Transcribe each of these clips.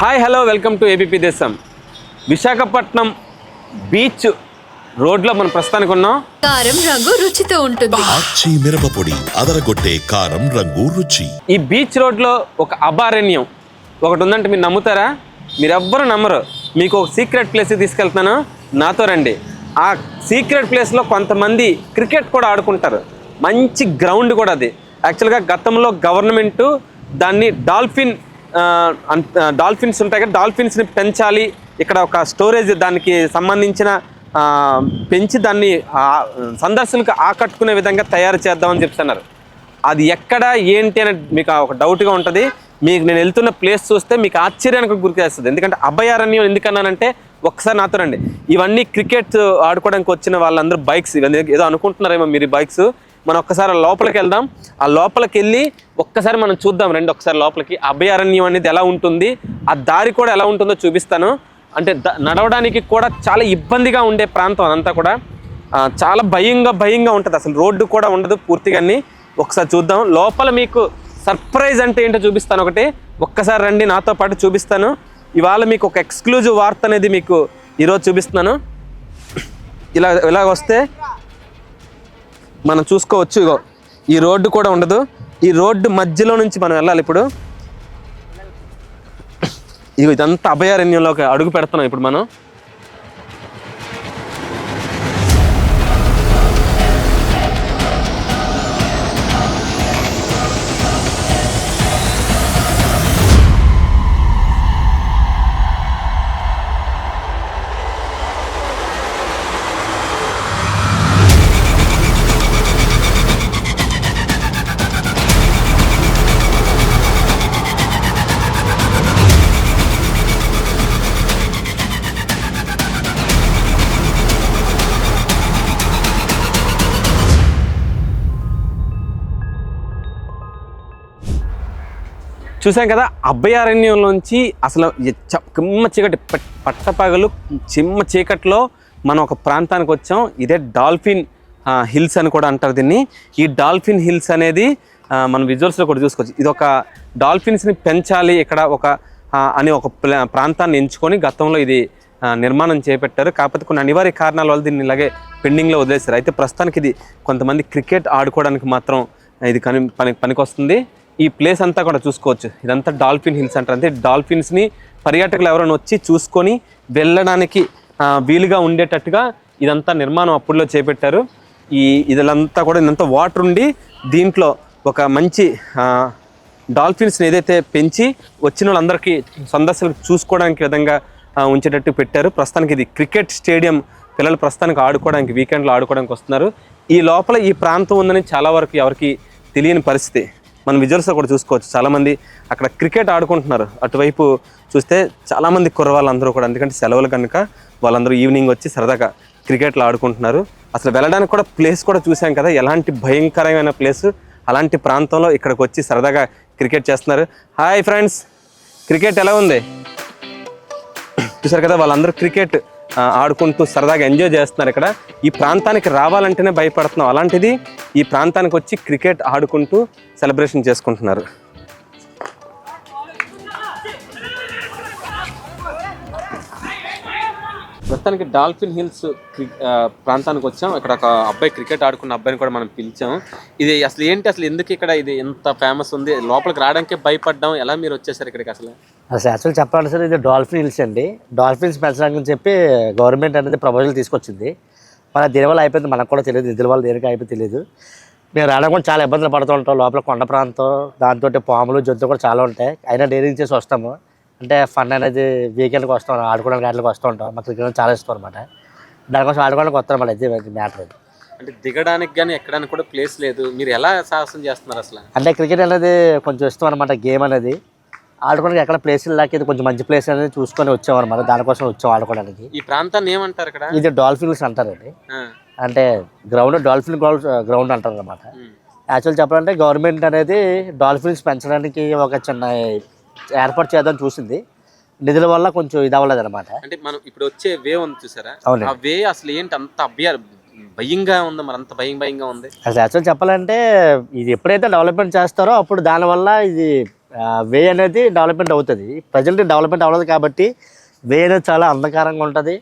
Hi hello welcome to ABP Desam Visakhapatnam beach రోడ్లో మనం ప్రస్తుతానికి ఉన్నాం. కారం రంగు రుచితో ఉంటుంది. ఆచి మిరపపొడి అదరగొట్టే కారం రంగు రుచి. ఈ బీచ్ రోడ్లో ఒక అభారణ్యం. ఒకటి ఉందంటే మీరు నమ్ముతారా? మీరు ఎవ్వరు నమ్మరు. మీకు ఒక సీక్రెట్ ప్లేస్కి తీసుకెళ్తున్నాను. నాతో రండి. ఆ సీక్రెట్ ప్లేస్లో కొంతమంది క్రికెట్ కూడా ఆడుకుంటారు. మంచి గ్రౌండ్ కూడా అది. యాక్చువల్గా గతంలో గవర్నమెంట్ దాన్ని డాల్ఫిన్ డాల్ఫిన్స్ ఉంటాయి కదా డాల్ఫిన్స్ని పెంచాలి. ఇక్కడ ఒక స్టోరేజ్ దానికి సంబంధించిన పెంచి దాన్ని సందర్శనకు సందర్శకులకు ఆకట్టుకునే విధంగా తయారు చేద్దామని చెప్తున్నారు. అది ఎక్కడ ఏంటి అని మీకు ఒక డౌట్గా ఉంటుంది. మీకు నేను వెళ్తున్న ప్లేస్ చూస్తే మీకు ఆశ్చర్యానికి గురి చేస్తుంది. ఎందుకంటే అభయారణ్యం ఎందుకన్నానంటే ఒకసారి నాతో రండి. ఇవన్నీ క్రికెట్ ఆడుకోవడానికి వచ్చిన వాళ్ళందరూ బైక్స్ ఇవన్నీ ఏదో అనుకుంటున్నారేమో మీరు బైక్స్. మనం ఒక్కసారి లోపలికి వెళ్దాం. ఆ లోపలికి వెళ్ళి ఒక్కసారి మనం చూద్దాం రండి ఒకసారి లోపలికి. అభయారణ్యం అనేది ఎలా ఉంటుంది? ఆ దారి కూడా ఎలా ఉంటుందో చూపిస్తాను. అంటే నడవడానికి కూడా చాలా ఇబ్బందిగా ఉండే ప్రాంతం అదంతా కూడా. చాలా భయంగా భయంగా ఉంటుంది. అసలు రోడ్డు కూడా ఉండదు పూర్తిగా అన్నీ. ఒకసారి చూద్దాం. లోపల మీకు సర్ప్రైజ్ అంటే ఏంటో చూపిస్తాను ఒకటి. ఒక్కసారి రండి నాతో పాటు చూపిస్తాను. ఇవాళ మీకు ఒక ఎక్స్క్లూజివ్ వార్త అనేది మీకు ఈరోజు చూపిస్తున్నాను. ఇలా ఇలా వస్తే మనం చూసుకోవచ్చు ఇగో. ఈ రోడ్డు కూడా ఉండదు. ఈ రోడ్డు మధ్యలో నుంచి మనం వెళ్ళాలి ఇప్పుడు. ఇగో ఇదంతా అభయారణ్యంలోకి అడుగు పెడుతున్నాం ఇప్పుడు మనం. చూసాం కదా అభయారణ్యంలోంచి అసలు చ- కిమ్మ చీకటి పట్టపగలు చిమ్మ చీకట్లో మనం ఒక ప్రాంతానికి వచ్చాం. ఇదే డాల్ఫిన్ హిల్స్ అని కూడా అంటారు దీన్ని. ఈ డాల్ఫిన్ హిల్స్ అనేది మనం విజువల్స్లో కూడా చూసుకోవచ్చు. ఇది ఒక డాల్ఫిన్స్ని పెంచాలి ఇక్కడ ఒక అనే అని ఒక ప్లా- ప్రాంతాన్ని ఎంచుకొని గతంలో ఇది నిర్మాణం చేపట్టారు. కాకపోతే కొన్ని అనివార్య కారణాల వల్ల దీన్ని ఇలాగే పెండింగ్లో వదిలేశారు. అయితే ప్రస్తుతానికి ఇది కొంతమంది క్రికెట్ ఆడుకోవడానికి మాత్రం ఇది కని పని పనికొస్తుంది. ఈ ప్లేస్ అంతా కూడా చూసుకోవచ్చు. ఇదంతా డాల్ఫిన్ హిల్స్ అంటారు. అంటే డాల్ఫిన్స్ని పర్యాటకులు ఎవరైనా వచ్చి చూసుకొని వెళ్ళడానికి వీలుగా ఉండేటట్టుగా ఇదంతా నిర్మాణం అప్పుడులో చేపట్టారు. ఈ ఇదంతా కూడా ఇదంతా వాటర్ ఉండి దీంట్లో ఒక మంచి డాల్ఫిన్స్ని ఏదైతే పెంచి వచ్చిన వాళ్ళందరికీ సందర్శనలు చూసుకోవడానికి విధంగా ఉంచేటట్టు పెట్టారు. ప్రస్తుతానికి ఇది క్రికెట్ స్టేడియం. పిల్లలు ప్రస్తుతానికి ఆడుకోవడానికి వీకెండ్లో ఆడుకోవడానికి వస్తున్నారు. ఈ లోపల ఈ ప్రాంతం ఉందని చాలా వరకు ఎవరికి తెలియని పరిస్థితి. మనం విజువల్స్లో కూడా చూసుకోవచ్చు. చాలామంది అక్కడ క్రికెట్ ఆడుకుంటున్నారు. అటువైపు చూస్తే చాలామంది కుర్రవాళ్ళందరూ కూడా ఎందుకంటే సెలవులు కనుక వాళ్ళందరూ ఈవినింగ్ వచ్చి సరదాగా క్రికెట్లు ఆడుకుంటున్నారు. అసలు వెళ్ళడానికి కూడా ప్లేస్ కూడా చూసాం కదా. ఎలాంటి భయంకరమైన ప్లేస్ అలాంటి ప్రాంతంలో ఇక్కడికి వచ్చి సరదాగా క్రికెట్ చేస్తున్నారు. హాయ్ ఫ్రెండ్స్ క్రికెట్ ఎలా ఉంది? చూసారు కదా వాళ్ళందరూ క్రికెట్ ఆడుకుంటూ సరదాగా ఎంజాయ్ చేస్తున్నారు ఇక్కడ. ఈ ప్రాంతానికి రావాలంటేనే భయపడుతున్నాం. అలాంటిది ఈ ప్రాంతానికి వచ్చి క్రికెట్ ఆడుకుంటూ సెలబ్రేషన్ చేసుకుంటున్నారు. మొత్తానికి డాల్ఫిన్ హిల్స్ ప్రాంతానికి వచ్చాం. ఇక్కడ ఒక అబ్బాయి క్రికెట్ ఆడుకున్న అబ్బాయిని కూడా మనం పిలిచాం. ఇది అసలు ఏంటి? అసలు ఎందుకు ఇక్కడ ఇది ఎంత ఫేమస్ ఉంది? లోపలికి రావడానికే భయపడ్డాం. ఎలా మీరు వచ్చేసారు ఇక్కడికి అసలు? అసలు యాక్చువల్ చెప్పాలంటే సార్ ఇది డాల్ఫిన్ హిల్స్ అండి. డాల్ఫిన్స్ పెంచడానికి చెప్పి గవర్నమెంట్ అనేది ప్రపోజల్ తీసుకొచ్చింది. మన దీనివల్ల అయిపోయింది మనకు కూడా తెలియదు. నిధుల వల్ల దేనికి అయిపోయి తెలియదు. మేము రావడం కూడా చాలా ఇబ్బందులు పడుతూ ఉంటాం. లోపల కొండ ప్రాంతం దాంతో పాములు జంతువులు కూడా చాలా ఉంటాయి. అయినా డైరింగ్ చేసి వస్తాము. అంటే ఫన్ అనేది వీకెండ్కి వస్తాం ఆడుకోవడానికి వాటికి వస్తూ ఉంటాం. మాకు క్రికెట్ చాలా ఇష్టం అనమాట దానికోసం ఆడుకోవడానికి వస్తాం అన్నమాట ఇది మ్యాటర్ అది. అంటే దిగడానికి కానీ ఎక్కడానికి కూడా ప్లేస్ లేదు. మీరు ఎలా సాహసం చేస్తున్నారు అసలు? అంటే క్రికెట్ అనేది కొంచెం ఇష్టం అనమాట గేమ్ అనేది. ఆడుకోవడానికి ఎక్కడ ప్లేస్ లేక ఇది కొంచెం మంచి ప్లేస్ అనేది చూసుకొని వచ్చాం అనమాట దానికోసం వచ్చాం ఆడుకోవడానికి. ఈ ప్రాంతాన్ని ఏమంటారు ఇక్కడ? ఇది డాల్ఫిన్స్ అంటారండి. అంటే గ్రౌండ్ డాల్ఫిన్ గ్రౌండ్ గ్రౌండ్ అంటారు అనమాట. యాక్చువల్ చెప్పాలంటే గవర్నమెంట్ అనేది డాల్ఫిన్స్ పెంచడానికి ఒక చిన్న ఏర్పాటు చేద్దాం చూసింది. నిధుల వల్ల కొంచెం ఇది అవ్వలేదు అనమాట అంటే మనం ఇప్పుడు వచ్చే వే ఉంది చూసారా. ఆ వే అసలు ఏంటి అంత అభ్య భయంగా ఉంది మరి అంత భయం భయంగా ఉంది? అసలు యాక్చువల్ చెప్పాలంటే ఇది ఎప్పుడైతే డెవలప్మెంట్ చేస్తారో అప్పుడు దానివల్ల ఇది వే అనేది డెవలప్మెంట్ అవుతుంది. ప్రజెంట్ డెవలప్మెంట్ అవ్వలేదు కాబట్టి వే అనేది చాలా అంధకారంగా ఉంటుంది.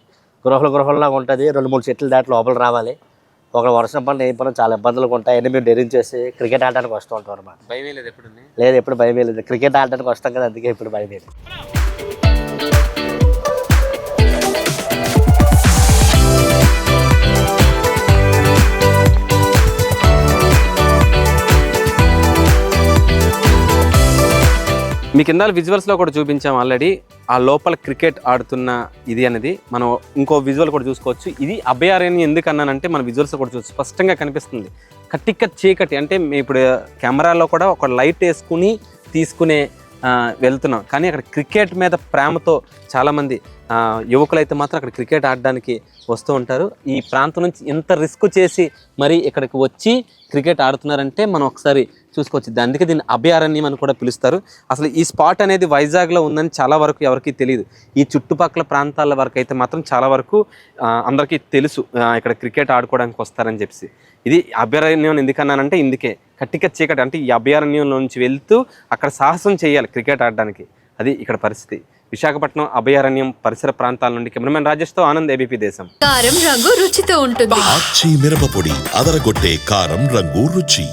గృహలు గృహల్లాగా ఉంటుంది. రెండు మూడు చెట్లు దాటి లోపల రావాలి. ఒక వర్షం పడిన ఏ చాలా ఇబ్బందులు ఉంటాయి. అన్నీ మేము డెరింగ్ చేసి క్రికెట్ ఆడడానికి వస్తూ ఉంటాం అన్నమాట. భయం లేదు ఎప్పుడు లేదు ఎప్పుడు భయం లేదు. క్రికెట్ ఆడడానికి వస్తాం కదా అందుకే ఇప్పుడు భయం లేదు. మీ కింద విజువల్స్లో కూడా చూపించాం ఆల్రెడీ ఆ లోపల క్రికెట్ ఆడుతున్న ఇది అనేది మనం ఇంకో విజువల్ కూడా చూసుకోవచ్చు. ఇది అభయారణ్యం ఎందుకు అన్నానంటే మన విజువల్స్ కూడా చూసి స్పష్టంగా కనిపిస్తుంది. కట్టిక్క చీకటి అంటే మేము ఇప్పుడు కెమెరాలో కూడా ఒక లైట్ వేసుకుని తీసుకునే వెళ్తున్నాం. కానీ అక్కడ క్రికెట్ మీద ప్రేమతో చాలామంది యువకులు అయితే మాత్రం అక్కడ క్రికెట్ ఆడడానికి వస్తూ ఉంటారు. ఈ ప్రాంతం నుంచి ఎంత రిస్క్ చేసి మరి ఇక్కడికి వచ్చి క్రికెట్ ఆడుతున్నారంటే మనం ఒకసారి చూసుకోవచ్చు. అందుకే దీన్ని అభయారణ్యం అని కూడా పిలుస్తారు. అసలు ఈ స్పాట్ అనేది వైజాగ్లో ఉందని చాలా వరకు ఎవరికి తెలియదు ఈ చుట్టుపక్కల ప్రాంతాల వరకు అయితే మాత్రం చాలా వరకు అందరికీ తెలుసు ఇక్కడ క్రికెట్ ఆడుకోవడానికి వస్తారని చెప్పి ఇది అభయారణ్యం ఎందుకన్నానంటే ఇందుకే. కట్టిక చీకటి అంటే ఈ అభయారణ్యంలో నుంచి వెళ్తూ అక్కడ సాహసం చేయాలి క్రికెట్ ఆడడానికి. అది ఇక్కడ పరిస్థితి. విశాఖపట్నం అభయారణ్యం పరిసర ప్రాంతాల నుండి కెమెరామెన్ రాజేష్తో ఆనంద్ ఏబీపీ దేశం. కారం రంగు రుచితో ఉంటుంది. అదరగొట్టే కారం రంగు రుచి.